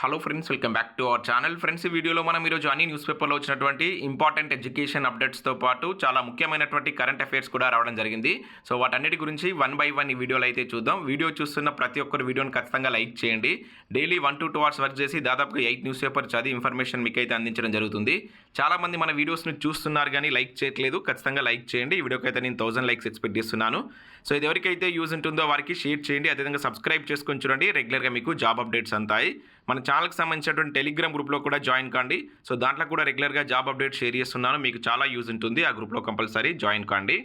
Hello friends welcome back to our channel friends ఈ వీడియోలో మనం ఈరోజు అన్ని న్యూస్ పేపర్లో వచ్చినటువంటి ఇంపార్టెంట్ ఎడ్యుకేషన్ అప్డేట్స్తో పాటు చాలా ముఖ్యమైనటువంటి కరెంట్ అఫైర్స్ కూడా రావడం జరిగింది. సో వాటన్నిటి గురించి వన్ బై వన్ ఈ వీడియోలో అయితే చూద్దాం. వీడియో చూస్తున్న ప్రతి ఒక్కరు వీడియోని ఖచ్చితంగా లైక్ చేయండి. Daily one to two hours work చేసి దాదాపుగా ఎయిట్ న్యూస్ పేపర్ చదివి ఇన్ఫర్మేషన్ మీకు అయితే అందించడం జరుగుతుంది. చాలామంది మన వీడియోస్ని చూస్తున్నారు కానీ లైక్ చేయట్లేదు. ఖచ్చితంగా లైక్ చేయండి. ఈ వీడియోకి అయితే నేను థౌసండ్ లైక్స్ ఎక్స్పెక్ట్ చేస్తున్నాను. సో ఇది ఎవరికైతే యూజ్ ఉంటుందో వారికి షేర్ చేయండి. అదేవిధంగా సబ్స్క్రైబ్ చేసుకొని చూడండి. రెగ్యులర్గా మీకు జాబ్ అప్డేట్స్ అంతాయి. మన ఛానల్కి సంబంధించినటువంటి టెలిగ్రామ్ గ్రూప్లో కూడా జాయిన్ కాండి. సో దాంట్లో కూడా రెగ్యులర్గా జాబ్ అప్డేట్ షేర్ చేస్తున్నాను. మీకు చాలా యూజ్ ఉంటుంది. ఆ గ్రూప్లో కంపల్సరీ జాయిన్ కాండి.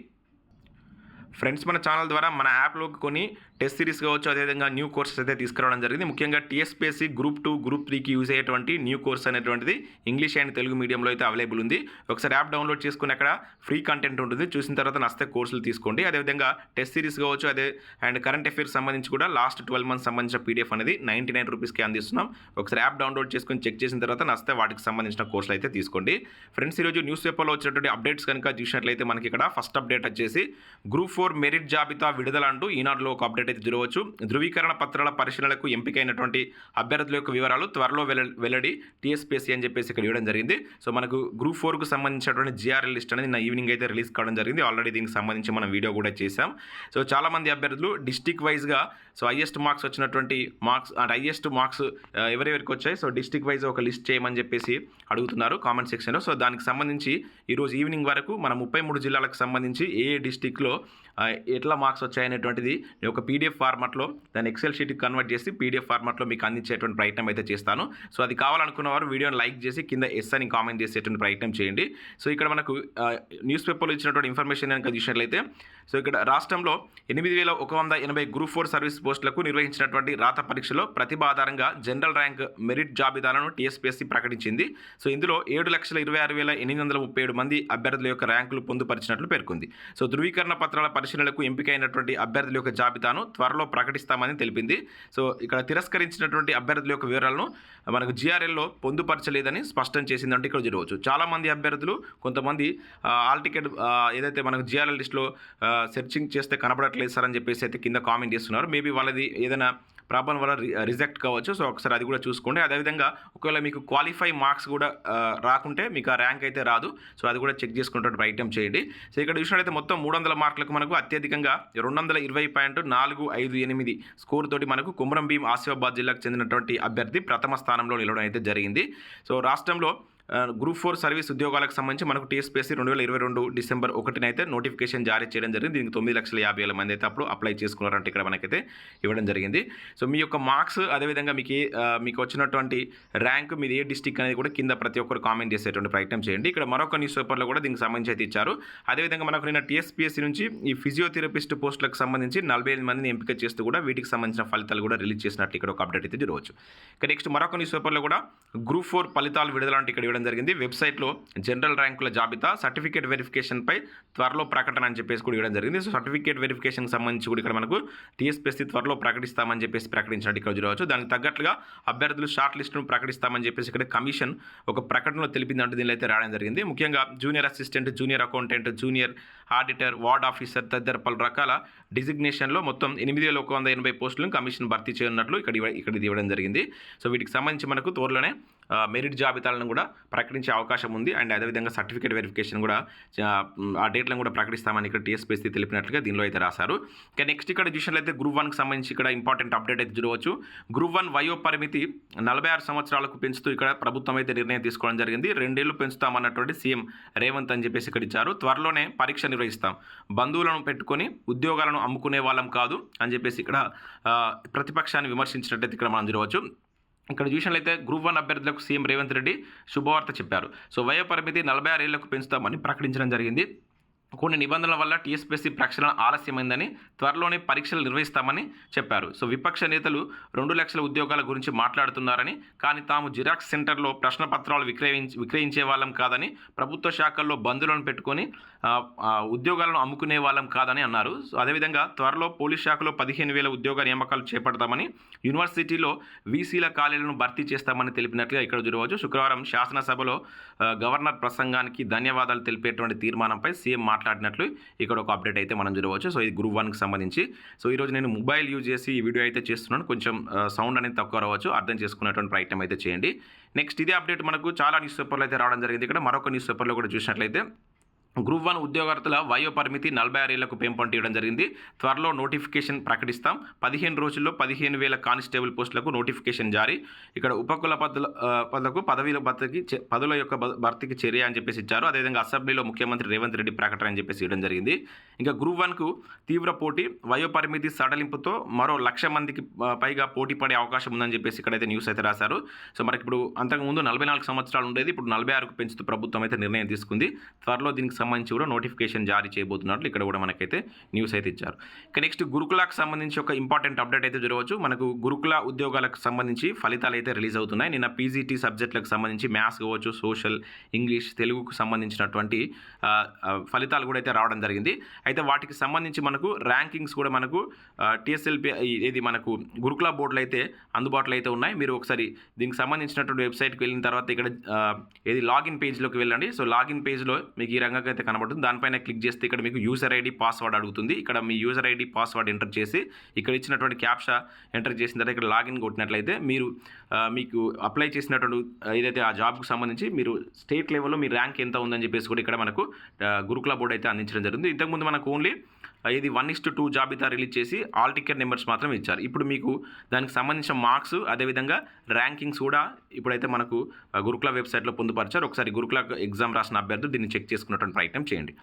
ఫ్రెండ్స్ మన ఛానల్ ద్వారా మన యాప్లోకి కొన్ని టెస్ట్ సిరీస్ కావచ్చు అదేవిధంగా న్యూ కోర్సెస్ అయితే తీసుకురావడం జరిగింది. ముఖ్యంగా టీఎస్పీఎస్సీ గ్రూప్ టూ గ్రూప్ త్రీకి యూజ్ అయ్యేటువంటి న్యూ కోర్స్ అనేటువంటిది ఇంగ్లీష్ అండ్ తెలుగు మీడియంలో అయితే అవైలబుల్ ఉంది. ఒకసారి యాప్ డౌన్లోడ్ చేసుకుని అక్కడ ఫ్రీ కంటెంట్ ఉంటుంది. చూసిన తర్వాత నస్తే కోర్సులు తీసుకోండి. అదేవిధంగా టెస్ట్ సిరీస్ కావచ్చు అదే అండ్ కరెంట్ అఫైర్స్ సంబంధించి కూడా లాస్ట్ ట్వెల్వ్ మంత్స్ సంబంధించిన పీడిఎఫ్ అనేది నైంటీ నైన్ రూపీస్కి అందిస్తున్నాం. ఒకసారి యాప్ డౌన్లోడ్ చేసుకుని చెక్ చేసిన తర్వాత నస్తే వాటికి సంబంధించిన కోర్సులు అయితే తీసుకోండి. ఫ్రెండ్స్ ఈరోజు న్యూస్ పేపర్లో వచ్చినటువంటి అప్డేట్స్ కనుక చూసినట్లయితే మనకి ఇక్కడ ఫస్ట్ అప్డేట్ వచ్చేసి గ్రూప్ ఫోర్ మెరిట్ జాబితా విడుదల అంటూ ఈనాడులో ఒక అప్డేట్ అయితే చూడవచ్చు ధృవీకరణ పత్రాల పరిశీలనకు ఎంపికైనటువంటి అభ్యర్థుల యొక్క వివరాలు త్వరలో వెల్ల వెల్లడి టీఎస్పీఎస్సీ అని చెప్పేసి ఇక్కడ ఇవ్వడం జరిగింది. సో మనకు గ్రూప్ ఫోర్కు సంబంధించినటువంటి జిఆర్ఎల్ లిస్ట్ అనేది నిన్న ఈవినింగ్ అయితే రిలీజ్ కావడం జరిగింది. ఆల్రెడీ దీనికి సంబంధించి మనం వీడియో కూడా చేశాం. సో చాలామంది అభ్యర్థులు డిస్టిక్ వైజ్గా సో హైయెస్ట్ మార్క్స్ వచ్చినటువంటి మార్క్స్ అంటే హైయెస్ట్ మార్క్స్ ఎవరెవరికి వచ్చాయి? సో డిస్టిక్ వైజ్ ఒక లిస్ట్ చేయమని చెప్పేసి అడుగుతున్నారు కామెంట్ సెక్షన్లో. సో దానికి సంబంధించి ఈరోజు ఈవినింగ్ వరకు మన ముప్పై మూడు జిల్లాలకు సంబంధించి ఏ డిస్టిక్లో ఎట్లా మార్క్స్ వచ్చాయనేటువంటిది ఒక ఒక పీడిఎఫ్ ఫార్మాట్లో దాన్ని ఎక్సెల్ షీట్కి కన్వర్ట్ చేసి పీడిఎఫ్ ఫార్మాట్లో మీకు అందించేటువంటి ప్రయత్నం అయితే చేస్తాను. సో అది కావాలనుకున్న వారు వీడియోని లైక్ చేసి కింద ఎస్ అని కామెంట్ చేసేటువంటి ప్రయత్నం చేయండి. సో ఇక్కడ మనకు న్యూస్ పేపర్లో ఇచ్చినటువంటి ఇన్ఫర్మేషన్ కనుక చూసినట్లయితే సో ఇక్కడ రాష్ట్రంలో ఎనిమిది వేల ఒక వంద ఎనభై గ్రూప్ ఫోర్ సర్వీస్ పోస్టులకు నిర్వహించినటువంటి రాత పరీక్షలో ప్రతిభ ఆధారంగా జనరల్ ర్యాంక్ మెరిట్ జాబితాలను టీఎస్పీఎస్సీ ప్రకటించింది. సో ఇందులో ఏడు లక్షల ఇరవై ఆరు వేల ఎనిమిది వందల ముప్పై ఏడు మంది అభ్యర్థుల యొక్క ర్యాంకులు పొందుపరిచినట్లు పేర్కొంది. సో ధృవీకరణ పత్రాల పరిశీలనకు ఎంపికైనటువంటి అభ్యర్థుల యొక్క జాబితాను త్వరలో ప్రకటిస్తామని తెలిపింది. సో ఇక్కడ తిరస్కరించినటువంటి అభ్యర్థుల యొక్క వివరాలను మనకు జిఆర్ఎల్లో పొందుపరచలేదని స్పష్టం చేసిందంటే ఇక్కడ చూడవచ్చు. చాలామంది అభ్యర్థులు కొంతమంది ఆల్ టికెట్ ఏదైతే మనకు జిఆర్ఎల్ లిస్ట్లో సెర్చింగ్ చేస్తే కనబడట్లేదు సార్ అని చెప్పేసి అయితే కింద కామెంట్ చేస్తున్నారు. మేబీ వాళ్ళది ఏదైనా ప్రాబ్లం వల్ల రిజెక్ట్ కావచ్చు. సో ఒకసారి అది కూడా చూసుకోండి. అదేవిధంగా ఒకవేళ మీకు క్వాలిఫై మార్క్స్ కూడా రాకుంటే మీకు ఆ ర్యాంక్ అయితే రాదు. సో అది కూడా చెక్ చేసుకుంటే ప్రయత్నం చేయండి. సో ఇక్కడ చూసినట్లయితే మొత్తం మూడు వందల మార్కులకు మనకు అత్యధికంగా రెండు వందల ఇరవై పాయింట్ నాలుగు ఐదు ఎనిమిది స్కోర్ తోటి మనకు కుమరం భీం ఆసిఫాబాద్ జిల్లాకు చెందినటువంటి అభ్యర్థి ప్రథమ స్థానంలో నిలవడం అయితే జరిగింది. సో రాష్ట్రంలో గ్రూప్ ఫోర్ సర్వీస్ ఉద్యోగాలకు సంబంధించి మనకు టీఎస్పీఎస్సీ రెండు వేల ఇరవై రెండు డిసెంబర్ ఒకటిన అయితే నోటిఫికేషన్ జారీ చేయడం జరిగింది. దీనికి తొమ్మిది లక్షల యాభై వేల మంది అయితే అప్పుడు అప్లై చేసుకున్నారంటే ఇక్కడ మనకైతే ఇవ్వడం జరిగింది. సో మీ యొక్క మార్క్స్ అదేవిధంగా మీకు మీకు వచ్చినటువంటి ర్యాంక్ మీరు ఏ డిస్టిక్ అనేది కూడా కింద ప్రతి ఒక్కరు కామెంట్ చేసేటువంటి ప్రయత్నం చేయండి. ఇక్కడ మరొక న్యూస్ పేపర్లో కూడా దీనికి సంబంధించి అయితే ఇచ్చారు. అదేవిధంగా మనకు నిన్న టీఎస్పీఎస్సీ నుంచి ఈ ఫిజియోథెరపిస్ట్ పోస్టులకు సంబంధించి నలభై ఐదు మందిని ఎంపిక చేస్తూ కూడా వీటికి సంబంధించిన ఫలితాలు కూడా రిలీజ్ చేసినట్టు ఇక్కడ ఒక అప్డేట్ అయితే చూడవచ్చు ఇక నెక్స్ట్ మరొక న్యూస్ పేపర్లో కూడా గ్రూప్ ఫోర్ ఫలితాలు విడుదల అంటే ఇక్కడ ఇవ్వడం జరిగింది. వెబ్సైట్లో జనరల్ ర్యాంకుల జాబితా సర్టిఫికేట్ వెరిఫికేషన్పై త్వరలో ప్రకటన అని చెప్పేసి కూడా ఇవ్వడం జరిగింది. సో సర్టిఫికేట్ వెరిఫికేషన్ సంబంధించి కూడా ఇక్కడ మనకు టీఎస్పీఎస్సీ త్వరలో ప్రకటిస్తామని చెప్పేసి ప్రకటించినట్టు ఇక్కడ చూడవచ్చు. దానికి తగ్గట్లుగా అభ్యర్థులు షార్ట్ లిస్టును ప్రకటిస్తామని చెప్పేసి ఇక్కడ కమిషన్ ఒక ప్రకటనలో తెలిపిందంటూ దీనిలో అయితే రావడం జరిగింది. ముఖ్యంగా junior assistant junior accountant junior auditor ward officer తదితర పలు రకాల డిజిగ్నేషన్లో మొత్తం ఎనిమిది వేల ఒక వంద ఎనభై పోస్టులను కమిషన్ భర్తీ చేయనున్నట్లు ఇక్కడ ఇక్కడ ఇవ్వడం జరిగింది. సో వీటికి సంబంధించి మనకు త్వరలోనే మెరిట్ జాబితాలను కూడా ప్రకటించే అవకాశం ఉంది. అండ్ అదేవిధంగా సర్టిఫికేట్ వెరిఫికేషన్ కూడా ఆ, డేట్లను కూడా ప్రకటిస్తామని ఇక్కడ టీఎస్పీసీ తెలిపినట్లుగా దీనిలో అయితే రాశారు. ఇక నెక్స్ట్ ఇక్కడ చూసినట్లయితే గ్రూప్ వన్కి సంబంధించి ఇక్కడ ఇంపార్టెంట్ అప్డేట్ అయితే చూడవచ్చు. గ్రూప్ వన్ వయో పరిమితి నలభై ఆరు సంవత్సరాలకు పెంచుతూ ఇక్కడ ప్రభుత్వం అయితే నిర్ణయం తీసుకోవడం జరిగింది. రెండేళ్ళు పెంచుతామన్నటువంటి సీఎం రేవంత్ అని చెప్పేసి ఇక్కడ ఇచ్చారు. త్వరలోనే పరీక్ష నిర్వహిస్తాం. బంధువులను పెట్టుకొని ఉద్యోగాలను అమ్ముకునే వాళ్ళం కాదు అని చెప్పేసి ఇక్కడ ప్రతిపక్షాన్ని విమర్శించినట్టయితే ఇక్కడ మనం చూడవచ్చు. ఇక్కడ చూసినట్లయితే గ్రూప్ వన్ అభ్యర్థులకు సీఎం రేవంత్ రెడ్డి శుభవార్త చెప్పారు. సో వయో పరిమితి నలభై ఆరు ఏళ్ళకు పెంచుతామని ప్రకటించడం జరిగింది. కొన్ని నిబంధనల వల్ల టీఎస్పీఎస్సీ ప్రక్షాళన ఆలస్యమైందని త్వరలోనే పరీక్షలు నిర్వహిస్తామని చెప్పారు. సో విపక్ష నేతలు రెండు లక్షల ఉద్యోగాల గురించి మాట్లాడుతున్నారని కానీ తాము జిరాక్స్ సెంటర్లో ప్రశ్నపత్రాలు విక్రయించి విక్రయించే వాళ్ళం కాదని ప్రభుత్వ శాఖల్లో బంధువులను పెట్టుకొని ఉద్యోగాలను అమ్ముకునే వాళ్ళం కాదని అన్నారు. సో అదేవిధంగా త్వరలో పోలీస్ శాఖలో పదిహేను వేల ఉద్యోగ నియామకాలు చేపడతామని యూనివర్సిటీలో వీసీల ఖాళీలను భర్తీ చేస్తామని తెలిపినట్లుగా ఇక్కడ చూడవచ్చు. శుక్రవారం శాసనసభలో గవర్నర్ ప్రసంగానికి ధన్యవాదాలు తెలిపేటువంటి తీర్మానంపై సీఎం మాట్లాడినట్లు ఇక్కడ ఒక అప్డేట్ అయితే మనం చూడవచ్చు. సో ఇది గ్రూప్ వన్కి సంబంధించి. సో ఈరోజు నేను మొబైల్ యూజ్ చేసి ఈ వీడియో అయితే చేస్తున్నాను. కొంచెం సౌండ్ అనేది తక్కువ రావచ్చు. అర్థం చేసుకునేటువంటి ప్రయత్నం అయితే చేయండి. నెక్స్ట్ ఇదే అప్డేట్ మనకు చాలా న్యూస్ పేపర్లో అయితే రావడం జరిగింది. ఇక్కడ మరొక న్యూస్ పేపర్లో కూడా చూసినట్లయితే గ్రూప్ వన్ ఉద్యోగార్థుల వయో పరిమితి నలభై ఆరు ఏళ్ళకు పెంపొంటియడం ఇవ్వడం జరిగింది. త్వరలో నోటిఫికేషన్ ప్రకటిస్తాం. పదిహేను రోజుల్లో పదిహేను వేల కానిస్టేబుల్ పోస్టులకు నోటిఫికేషన్ జారీ. ఇక్కడ ఉపకుల పదుల పదకు పదులకు పదవీల భర్తీకి చే- పదుల యొక్క భర్తీకి చర్య అని చెప్పేసి ఇచ్చారు. అదేవిధంగా అసెంబ్లీలో ముఖ్యమంత్రి రేవంత్ రెడ్డి ప్రకటన అని చెప్పేసి ఇవ్వడం జరిగింది. ఇంకా గ్రూప్ వన్కు తీవ్ర పోటీ వయో పరిమితి సడలింపుతో మరో లక్ష మందికి పైగా పోటీ పడే అవకాశం ఉందని చెప్పేసి ఇక్కడైతే న్యూస్ అయితే రాశారు. సో మనకి ఇప్పుడు అంతకుముందు నలభై నాలుగు సంవత్సరాలు ఉండేది ఇప్పుడు నలభై ఆరుకు పెంచుతూ ప్రభుత్వం అయితే నిర్ణయం తీసుకుంది. త్వరలో దీనికి సంబంధించి కూడా నోటిఫికేషన్ జారీ చేయబోతున్నట్లు ఇక్కడ కూడా మనకైతే న్యూస్ అయితే ఇచ్చారు. ఇక నెక్స్ట్ గురుకులాకు సంబంధించి ఒక ఇంపార్టెంట్ అప్డేట్ అయితే చూడవచ్చు మనకు గురుకుల ఉద్యోగాలకు సంబంధించి ఫలితాలు అయితే రిలీజ్ అవుతున్నాయి. నిన్న పీజీటీ సబ్జెక్టులకు సంబంధించి మ్యాథ్స్ కావచ్చు సోషల్ ఇంగ్లీష్ తెలుగుకు సంబంధించినటువంటి ఫలితాలు కూడా అయితే రావడం జరిగింది. అయితే వాటికి సంబంధించి మనకు ర్యాంకింగ్స్ కూడా మనకు టీఎస్ఎల్పి ఇది మనకు గురుకుల బోర్డులు అయితే అందుబాటులో అయితే ఉన్నాయి. మీరు ఒకసారి దీనికి సంబంధించినటువంటి వెబ్సైట్కి వెళ్ళిన తర్వాత ఇక్కడ ఏది లాగిన్ పేజ్లోకి వెళ్ళండి. సో లాగిన్ పేజ్లో మీకు ఈ రంగంగా అయితే కనబడుతుంది. దానిపైన క్లిక్ చేస్తే ఇక్కడ మీకు యూజర్ ఐడి పాస్వర్డ్ అడుగుతుంది. ఇక్కడ మీ యూజర్ ఐడి పాస్వర్డ్ ఎంటర్ చేసి ఇక్కడ ఇచ్చినటువంటి క్యాప్షా ఎంటర్ చేసిన తర్వాత ఇక్కడ లాగిన్ కొట్టినట్లయితే మీరు మీకు అప్లై చేసినటువంటి ఏదైతే ఆ జాబ్కు సంబంధించి మీరు స్టేట్ లెవెల్లో మీ ర్యాంక్ ఎంత ఉందని చెప్పేసి కూడా ఇక్కడ మనకు గురుకుల బోర్డు అయితే అందించడం జరుగుతుంది. ఇంతకుముందు మనకు ఓన్లీ ఇది వన్ ఇస్ టూ జాబితా రిలీజ్ చేసి ఆల్ టికెట్ నెంబర్స్ మాత్రం ఇచ్చారు. ఇప్పుడు మీకు దానికి సంబంధించిన మార్క్స్ అదేవిధంగా ర్యాంకింగ్స్ కూడా ఇప్పుడైతే మనకు గురుకుల వెబ్సైట్లో పొందుపరిచారు. ఒకసారి గురుకుల ఎగ్జామ్ రాసిన అభ్యర్థులు దీన్ని చెక్ చేసుకున్నటువంటి ప్రయత్నం చేయండి.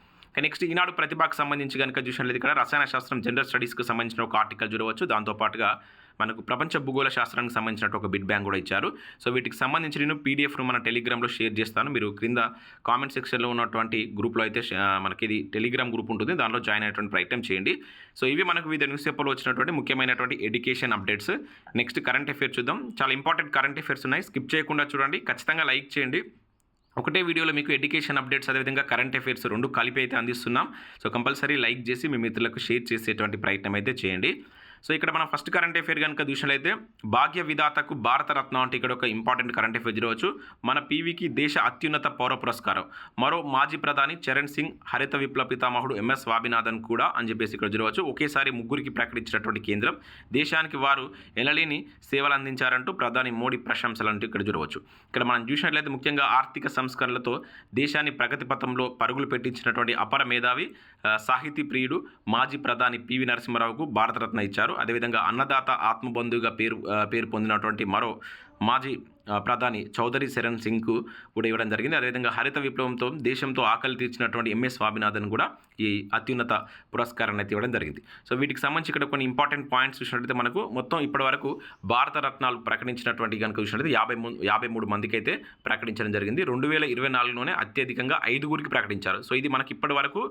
నెక్స్ట్ ఈనాడు ప్రతిభకు సంబంధించి కనుక చూసినట్లయితే ఇక్కడ రసాయన శాస్త్రం జనరల్ స్టడీస్కి సంబంధించిన ఒక ఆర్టికల్ చూడవచ్చు. దాంతోపాటుగా మనకు ప్రపంచ భూగోళ శాస్త్రానికి సంబంధించినట్టు ఒక బిడ్ బ్యాంక్ కూడా ఇచ్చారు. సో వీటికి సంబంధించి నేను పీడిఎఫ్ను మన టెలిగ్రామ్లో షేర్ చేస్తాను. మీరు క్రింద కామెంట్ సెక్షన్లో ఉన్నటువంటి గ్రూప్లో అయితే మనకి ఇది టెలిగ్రామ్ గ్రూప్ ఉంటుంది. దానిలో జాయిన్ అయ్యేటువంటి ప్రయత్నం చేయండి. సో ఇవి మనకు వివిధ న్యూస్ పేపర్లో వచ్చినటువంటి ముఖ్యమైనటువంటి education updates. Next current affairs చూద్దాం. చాలా ఇంపార్టెంట్ కరెంట్ అఫేర్స్ ఉన్నాయి. స్కిప్ చేయకుండా చూడండి. ఖచ్చితంగా లైక్ చేయండి. ఒకటే వీడియోలో మీకు ఎడ్యుకేషన్ అప్డేట్స్ అదేవిధంగా కరెంట్ అఫైర్స్ రెండు కలిపి అయితే అందిస్తున్నాం. సో కంపల్సరీ లైక్ చేసి మీ మిత్రులకు షేర్ చేసేటువంటి ప్రయత్నం అయితే చేయండి. సో ఇక్కడ మనం ఫస్ట్ కరెంట్ అఫేర్ కనుక చూసినట్లయితే భాగ్య విధాతకు భారతరత్న అంటే ఇక్కడ ఒక ఇంపార్టెంట్ కరెంట్ అఫేర్ చూడవచ్చు మన పీవీకి దేశ అత్యున్నత పౌర పురస్కారం. మరో మాజీ ప్రధాని చరణ్ సింగ్ హరిత విప్లవ పితామహుడు ఎంఎస్ స్వామినాథన్ కూడా అని చెప్పేసి ఇక్కడ చూడవచ్చు ఒకేసారి ముగ్గురికి ప్రకటించినటువంటి కేంద్రం దేశానికి వారు ఎనలేని సేవలు అందించారంటూ ప్రధాని మోడీ ప్రశంసలు అంటూ ఇక్కడ చూడవచ్చు ఇక్కడ మనం చూసినట్లయితే ముఖ్యంగా ఆర్థిక సంస్కరణలతో దేశాన్ని ప్రగతి పథంలో పరుగులు పెట్టించినటువంటి అపర మేధావి సాహితీ ప్రియుడు మాజీ ప్రధాని పివి నరసింహారావుకు భారతరత్న ఇచ్చారు. అదేవిధంగా అన్నదాత ఆత్మబంధువుగా పేరు పేరు పొందినటువంటి మరో మాజీ ప్రధాని చౌదరి శరణ్ సింగ్కు కూడా ఇవ్వడం జరిగింది. అదేవిధంగా హరిత విప్లవంతో దేశంతో ఆకలి తీర్చినటువంటి ఎంఎస్ స్వామినాథన్ కూడా ఈ అత్యున్నత పురస్కారాన్ని అయితే ఇవ్వడం జరిగింది. సో వీటికి సంబంధించి ఇక్కడ కొన్ని ఇంపార్టెంట్ పాయింట్స్ చూసినట్లయితే మనకు మొత్తం ఇప్పటివరకు భారత రత్నాలు ప్రకటించినటువంటి కనుక చూసినట్లయితే యాభై మూడు యాభై మూడు మందికి అయితే ప్రకటించడం జరిగింది. రెండు వేల ఇరవై నాలుగులోనే అత్యధికంగా ఐదుగురికి ప్రకటించారు. సో ఇది మనకి ఇప్పటి వరకు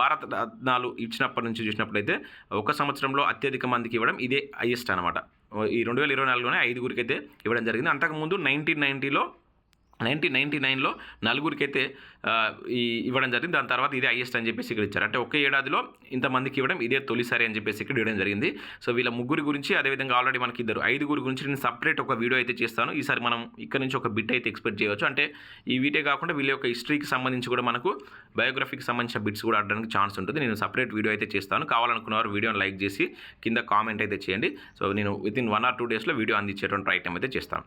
భారత రత్నాలు ఇచ్చినప్పటి నుంచి చూసినప్పుడైతే ఒక సంవత్సరంలో అత్యధిక మందికి ఇవ్వడం ఇదే హైయెస్ట్ అనమాట ఈ రెండు వేల ఇరవై నాలుగులోనే ఐదుగురికి అయితే ఇవ్వడం జరిగింది. అంతకుముందు నైన్టీన్ నైంటీలో నైన్టీన్ నైన్టీ నైన్లో నలుగురికి అయితే ఈ ఇవ్వడం జరిగింది. దాని తర్వాత ఇదే హైయెస్ట్ అని చెప్పేసి ఇక్కడ ఇచ్చారు. అంటే ఒకే ఏడాదిలో ఇంతమందికి ఇవ్వడం ఇదే తొలిసారి అని చెప్పేసి ఇక్కడ ఇవ్వడం జరిగింది. సో వీళ్ళ ముగ్గురి గురించి అదేవిధంగా ఆల్రెడీ మనకి ఇద్దరు ఐదుగురు గురించి నేను సపరేట్ ఒక వీడియో అయితే చేస్తాను. ఈసారి మనం ఇక్కడ నుంచి ఒక బిట్ అయితే ఎక్స్పెక్ట్ చేయవచ్చు అంటే ఈ వీటే కాకుండా వీళ్ళ యొక్క హిస్టరీకి సంబంధించి కూడా మనకు బయోగ్రఫీకి సంబంధించిన బిట్స్ కూడా ఆడడానికి ఛాన్స్ ఉంటుంది. నేను సపరేట్ వీడియో అయితే చేస్తాను. కావాలనుకున్నవారు వీడియోని లైక్ చేసి కింద కామెంట్ అయితే చేయండి. సో నేను వితిన్ వన్ ఆర్ టూ డేస్లో వీడియో అందించేటువంటి ప్రయత్నం అయితే చేస్తాను.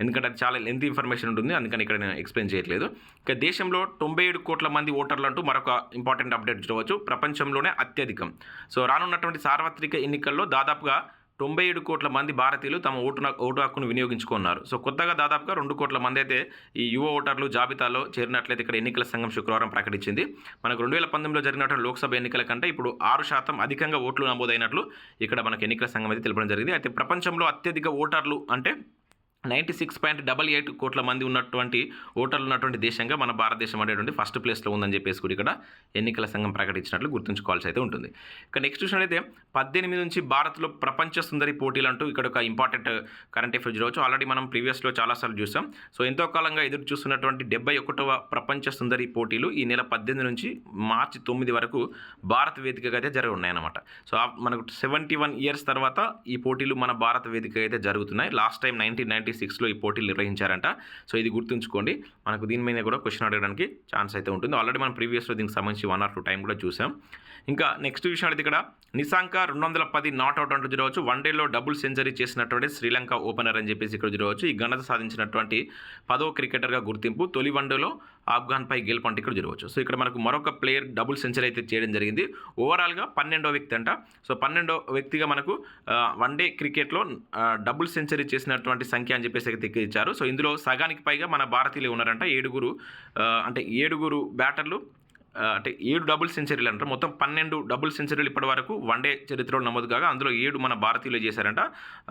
ఎందుకంటే అది చాలా లెంత్ ఇన్ఫర్మేషన్ ఉంటుంది. అందుకని ఇక్కడ నేను ఎక్స్ప్లెయిన్ చేయట్లేదు. ఇక దేశంలో తొంభై ఏడు కోట్ల మంది ఓటర్లు అంటూ మరొక ఇంపార్టెంట్ అప్డేట్ చూడవచ్చు. ప్రపంచంలోనే అత్యధికం. సో రానున్నటువంటి సార్వత్రిక ఎన్నికల్లో దాదాపుగా తొంభై ఏడు కోట్ల మంది భారతీయులు తమ ఓటు ఓటు హక్కును వినియోగించుకున్నారు. సో కొత్తగా దాదాపుగా రెండు కోట్ల మంది అయితే ఈ యువ ఓటర్లు జాబితాలో చేరినట్లయితే ఇక్కడ ఎన్నికల సంఘం శుక్రవారం ప్రకటించింది. మనకు రెండు వేల పంతొమ్మిదిలో జరిగినటువంటి లోక్సభ ఎన్నికల కంటే ఇప్పుడు ఆరు శాతం అధికంగా ఓట్లు నమోదైనట్లు ఇక్కడ మనకు ఎన్నికల సంఘం అయితే తెలపడం జరిగింది. అయితే ప్రపంచంలో అత్యధిక ఓటర్లు అంటే ninety six point double eight కోట్ల మంది ఉన్నటువంటి ఓటర్లు ఉన్నటువంటి దేశంగా మన భారతదేశం అనేటువంటి ఫస్ట్ ప్లేస్లో ఉందని చెప్పేసి కూడా ఇక్కడ ఎన్నికల సంఘం ప్రకటించినట్లు గుర్తుంచుకోవాల్సి అయితే ఉంటుంది. ఇక నెక్స్ట్ చూసినట్లయితే పద్దెనిమిది నుంచి భారత్లో ప్రపంచ సుందరి పోటీలు అంటూ ఇక్కడ ఒక ఇంపార్టెంట్ కరెంట్ అఫేర్స్ చూడవచ్చు. ఆల్రెడీ మనం ప్రీవియస్లో చాలాసార్లు చూసాం. సో ఎంతో కాలంగా ఎదురు చూస్తున్నటువంటి డెబ్బై ఒకటవ ప్రపంచ సుందరి పోటీలు ఈ నెల పద్దెనిమిది నుంచి మార్చి తొమ్మిది వరకు భారత వేదికగా అయితే జరగనున్నాయన్నమాట సో మనకు సెవెంటీ వన్ ఇయర్స్ తర్వాత ఈ పోటీలు మన భారత వేదిక అయితే జరుగుతున్నాయి. లాస్ట్ టైం నైన్టీన్ నైన్టీ సిక్స్లో ఈ పోటీలు నిర్వహించారంట. సో ఇది గుర్తుంచుకోండి. మనకు దీని మీద కూడా క్వశ్చన్ అడగడానికి ఛాన్స్ అయితే ఉంటుంది. ఆల్రెడీ మనం ప్రీవియస్లో దీనికి సంబంధించి వన్ ఆర్ టూ టైం కూడా చూసాం. ఇంకా నెక్స్ట్ విషయం అయితే ఇక్కడ నిశాంక రెండు వందల పది నాట్అవుట్ అంటూ చూడవచ్చు వన్ డేలో డబుల్ సెంచరీ చేసినటువంటి శ్రీలంక ఓపెనర్ అని చెప్పేసి ఇక్కడ చూడవచ్చు ఈ ఘనత సాధించినటువంటి పదో క్రికెటర్గా గుర్తింపు. తొలి వన్డేలో ఆఫ్ఘాన్పై గెలుపంటే ఇక్కడ జరగవచ్చు. సో ఇక్కడ మనకు మరొక ప్లేయర్ డబుల్ సెంచరీ అయితే చేయడం జరిగింది. ఓవరాల్గా పన్నెండో వ్యక్తి అంట. సో పన్నెండో వ్యక్తిగా మనకు వన్ డే క్రికెట్లో డబుల్ సెంచరీ చేసినటువంటి సంఖ్య అని చెప్పేసి అయితే ఇచ్చారు సో ఇందులో సగానికి పైగా మన భారతీయులు ఉన్నారంట. ఏడుగురు అంటే ఏడుగురు బ్యాటర్లు అంటే ఏడు డబుల్ సెంచరీలు అంటారు మొత్తం పన్నెండు డబుల్ సెంచరీలు ఇప్పటి వరకు వన్డే చరిత్రలో నమోదు కాగా అందులో ఏడు మన భారతీయులు చేశారంట.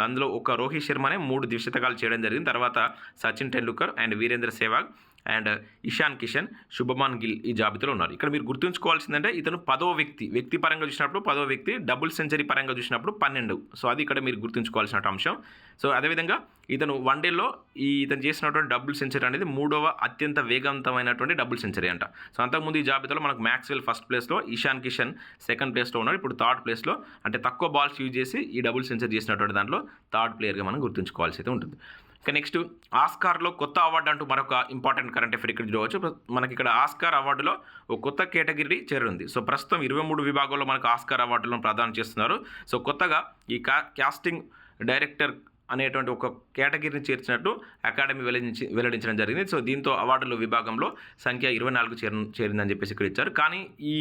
అందులో ఒక రోహిత్ శర్మనే మూడు ద్విశతకాలు చేయడం జరిగింది. తర్వాత సచిన్ టెండూల్కర్ అండ్ వీరేంద్ర సెహ్వాగ్. అండ్ ఇషాన్ కిషన్ శుభమాన్ గిల్ ఈ జాబితాలో ఉన్నారు. ఇక్కడ మీరు గుర్తుంచుకోవాల్సిందంటే ఇతను పదో వ్యక్తి వ్యక్తి పరంగా చూసినప్పుడు పదో వ్యక్తి డబుల్ సెంచరీ పరంగా చూసినప్పుడు పన్నెండు. సో అది ఇక్కడ మీరు గుర్తుంచుకోవాల్సిన అంశం. సో అదేవిధంగా ఇతను వన్డేలో ఈ ఇతను చేసినటువంటి డబుల్ సెంచరీ అనేది మూడవ అత్యంత వేగవంతమైనటువంటి డబుల్ సెంచరీ అంట. సో అంతకుముందు ఈ జాబితాలో మనకు మ్యాక్స్వెల్ ఫస్ట్ ప్లేస్లో ఇషాన్ కిషన్ సెకండ్ ప్లేస్లో ఉన్నాడు ఇప్పుడు థర్డ్ ప్లేస్లో అంటే తక్కువ బాల్స్ యూజ్ చేసి ఈ డబుల్ సెంచరీ చేసినటువంటి దాంట్లో థర్డ్ ప్లేయర్గా మనం గుర్తుంచుకోవాల్సి అయితే ఉంటుంది. ఇక నెక్స్ట్ ఆస్కార్లో కొత్త అవార్డు అంటూ మరొక ఇంపార్టెంట్ కరెంట్ అఫేర్ ఇక్కడ చూడవచ్చు. మనకి ఇక్కడ ఆస్కార్ అవార్డులో ఒక కొత్త కేటగిరీ చేరుంది సో ప్రస్తుతం ఇరవై మూడు విభాగాల్లో మనకు ఆస్కార్ అవార్డులను ప్రదానం చేస్తున్నారు. సో కొత్తగా ఈ కా క్యాస్టింగ్ డైరెక్టర్ అనేటువంటి ఒక కేటగిరీని చేర్చినట్టు అకాడమీ వెల్లడించి వెల్లడించడం జరిగింది. సో దీంతో అవార్డుల విభాగంలో సంఖ్య ఇరవై నాలుగు చేరి చేరిందని చెప్పేసి ఇక్కడ ఇచ్చారు. కానీ ఈ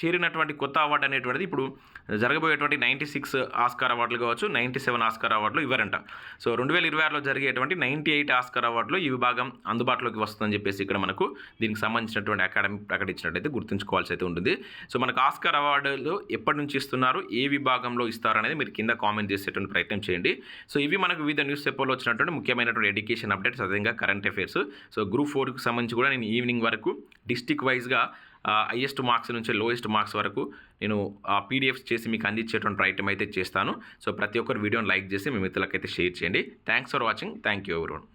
చేరినటువంటి కొత్త అవార్డు అనేటువంటిది ఇప్పుడు జరగబోయేటువంటి నైంటీ సిక్స్ ఆస్కార్ అవార్డులు కావచ్చు నైంటీ సెవెన్ ఆస్కార్ అవార్డులు ఇవ్వరంట. సో రెండు వేల ఇరవై ఆరులో జరిగేటువంటి నైంటీ ఎయిట్ ఆస్కార్ అవార్డులో ఈ విభాగం అందుబాటులోకి వస్తుందని చెప్పేసి ఇక్కడ మనకు దీనికి సంబంధించినటువంటి అకాడమీ ప్రకటించినట్టయితే గుర్తుంచుకోవాల్సి అయితే ఉంటుంది. సో మనకు ఆస్కార్ అవార్డులు ఎప్పటి నుంచి ఇస్తున్నారు ఏ విభాగంలో ఇస్తారనేది మీరు కింద కామెంట్ చేసేటువంటి ప్రయత్నం చేయండి. సో ఇవి మనకు వివిధ న్యూస్ పేపర్లో వచ్చినటువంటి ముఖ్యమైనటువంటి ఎడ్యుకేషన్ అప్డేట్స్ అదేవిధంగా కరెంట్ అఫైర్స్. సో గ్రూప్ ఫోర్కి సంబంధించి కూడా నేను ఈవినింగ్ వరకు డిస్టిక్ వైజ్గా హయ్యెస్ట్ మార్క్స్ నుంచి లోయెస్ట్ మార్క్స్ వరకు నేను ఆ పీడిఎఫ్స్ చేసి మీకు అందించేటువంటి ప్రయత్నం అయితే చేస్తాను. సో ప్రతి ఒక్కరు వీడియోని లైక్ చేసి మీ మిత్రులకైతే షేర్ చేయండి. Thanks for watching thank you everyone